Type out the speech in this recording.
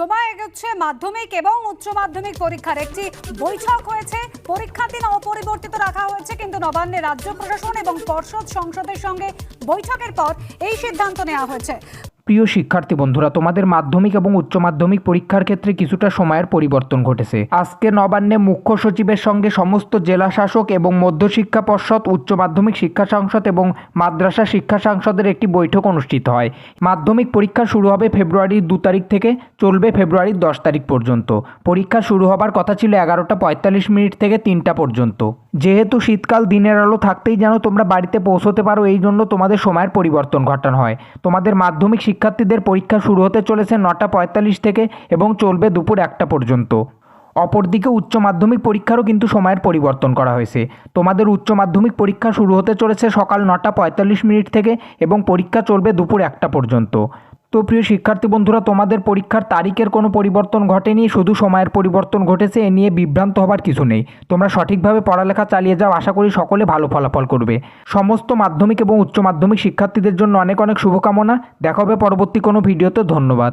সময় এগোচ্ছে মাধ্যমিক এবং উচ্চ মাধ্যমিক পরীক্ষার। একটি বৈঠক হয়েছে। পরীক্ষার দিন অপরিবর্তিত রাখা হয়েছে, কিন্তু নবান্নে রাজ্য প্রশাসন এবং পর্ষদ সংসদের সঙ্গে বৈঠকের পর এই সিদ্ধান্ত নেওয়া হয়েছে। প্রিয় শিক্ষার্থী বন্ধুরা, তোমাদের মাধ্যমিক এবং উচ্চ মাধ্যমিক পরীক্ষার ক্ষেত্রে কিছুটা সময়ের পরিবর্তন ঘটেছে। আজকে নবান্নে মুখ্য সচিবের সঙ্গে সমস্ত জেলা শাসক এবং মধ্যশিক্ষা পর্ষদ, উচ্চ মাধ্যমিক শিক্ষা সংসদ এবং মাদ্রাসা শিক্ষা সংসদের একটি বৈঠক অনুষ্ঠিত হয়। মাধ্যমিক পরীক্ষা শুরু হবে ফেব্রুয়ারির দু তারিখ থেকে, চলবে ফেব্রুয়ারির দশ তারিখ পর্যন্ত। পরীক্ষা শুরু হবার কথা ছিল এগারোটা পঁয়তাল্লিশ মিনিট থেকে তিনটা পর্যন্ত। যেহেতু শীতকাল দিনের আলো থাকতেই যেন তোমরা বাড়িতে পৌঁছতে পারো, এই জন্য তোমাদের সময়ের পরিবর্তন ঘটানো হয়। তোমাদের মাধ্যমিক শিক্ষার্থীদের পরীক্ষা শুরু হতে চলেছে নটা পঁয়তাল্লিশ থেকে এবং চলবে দুপুর একটা পর্যন্ত। অপরদিকে উচ্চ মাধ্যমিক পরীক্ষারও কিন্তু সময়ের পরিবর্তন করা হয়েছে। তোমাদের উচ্চ মাধ্যমিক পরীক্ষা শুরু হতে চলেছে সকাল নটা পঁয়তাল্লিশ মিনিট থেকে এবং পরীক্ষা চলবে দুপুর একটা পর্যন্ত। তো প্রিয় শিক্ষার্থী বন্ধুরা, তোমাদের পরীক্ষার তারিখের কোনো পরিবর্তন ঘটেনি, শুধু সময়ের পরিবর্তন ঘটেছে, এ নিয়ে বিভ্রান্ত হবার কিছু নেই। তোমরা সঠিকভাবে পড়ালেখা চালিয়ে যাও, আশা করি সকলে ভালো ফলাফল করবে। সমস্ত মাধ্যমিক এবং উচ্চ মাধ্যমিক শিক্ষার্থীদের জন্য অনেক অনেক শুভকামনা। দেখা হবে পরবর্তী কোনো ভিডিওতে, ধন্যবাদ।